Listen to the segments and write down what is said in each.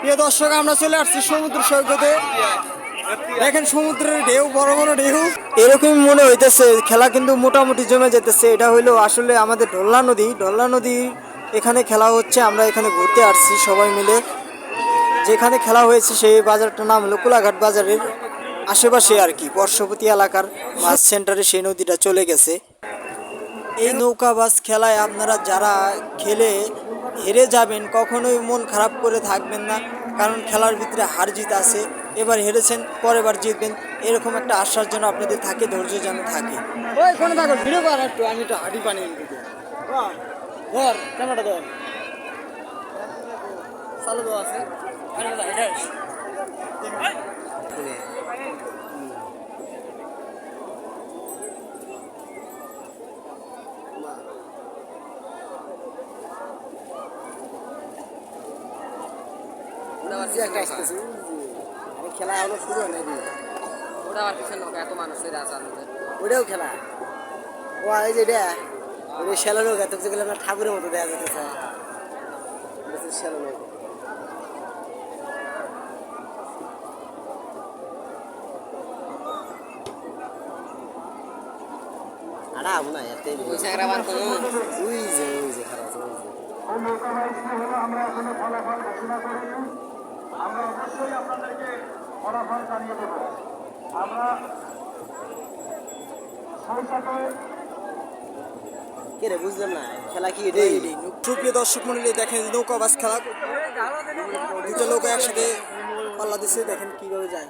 প্রিয় দর্শক, আমরা চলে আসছি সমুদ্র সৈকতে। দেখেন সমুদ্রের ঢেউ, বড় বড় ঢেউ। এরকমই মনে হইতেছে, খেলা কিন্তু মোটামুটি জমে যেতেছে। এটা হইল আসলে আমাদের ঢোল্লা নদী। ঢোল্লা নদী এখানে খেলা হচ্ছে, আমরা এখানে ঘুরতে আসছি সবাই মিলে। যেখানে খেলা হয়েছে, সেই বাজারটার নাম হলো কোলাঘাট বাজারের আশেপাশে আর কি, বর্ষপতি এলাকার মাছ সেন্টারে সেই নদীটা চলে গেছে। এই নৌকা বাস খেলায় আপনারা যারা খেলে হেরে যাবেন কখনোই মন খারাপ করে থাকবেন না কারণ খেলার ভিতরে হার জিত আছে। এবার হেরেছেন পরের বার জিতবেন এরকম একটা আশ্বাস যেন আপনাদের থাকে ধৈর্য যেন থাকে। ওই কোনো থাকো ভিডিও কর একটু আমি একটু হাঁটি পানি ধর ক্যামেরাটা ধর। চালু খেলা হলো শুরু হয় নাকি? ওটা আর কিছু নৌকা এত মানুষের আছে ওটাও খেলা। ও এই যে এটা ওই শ্যালো নৌকা তো যেগুলো আমরা ঠাকুরের মতো দেখা যেতেছে। শ্যালো নৌকা আড়া আবু না এতে ওই স্যাংরা বার করো ওই যে ওই যে খারাপ আমরা এখনও ফলাফল ঘোষণা করিনি। আমরা অবশ্যই আপনাদেরকে ফলাফল জানিয়ে দেব। আমরা বুঝলাম না খেলা কি সুপ্রিয় দর্শক মন্ডলী দেখেন নৌকা বাস খেলা। দুটো একসাথে পাল্লা দিছে দেখেন কীভাবে যায়।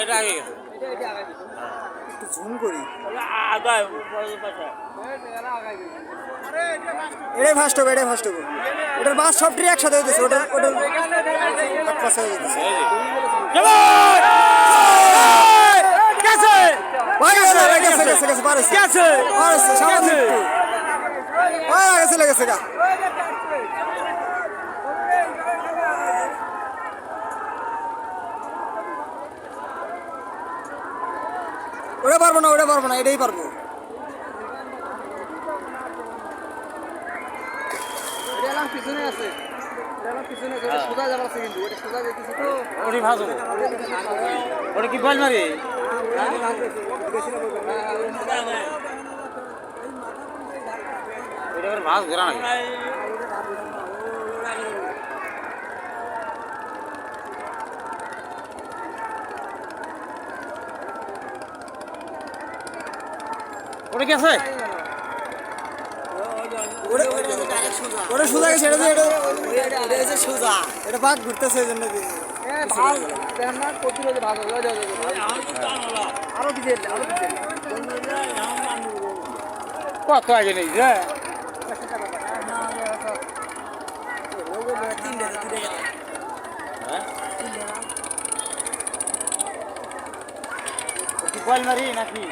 এটা আগে ঝুম করি। এটাই ফার্স্ট হবে এটাই ফার্স্ট হবে। ওটার বাস সবটি একসাথে হয়ে গেছে ওটার পাশে হয়ে যেতেছে। পারেছে পারেছে সামনে একটু ভাই গেছে লেগেছে গা। ওটা পারব না ওটা পারব না এটাই পারব। এলাম পিছনে আছে। ওটা ওটা কি বল মারি? ভাজ ঘোরা নাকি? ওটা কি আছে? ওটা সোজা গেছে এটা এটা সোজা। এটা বাঘ ঘুরতেছে এই জন্য কত আগে নেই যে কি বল মারি নাকি?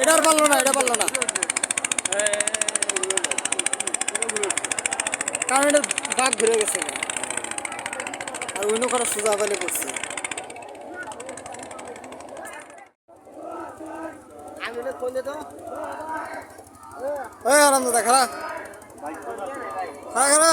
এটা আর পারল না এটা পারল না। কারণ এটা বাঘ ঘুরে গেছে। আর অন্য করা সোজা বেলে করছে। ওই আনন্দ দা খারা খারা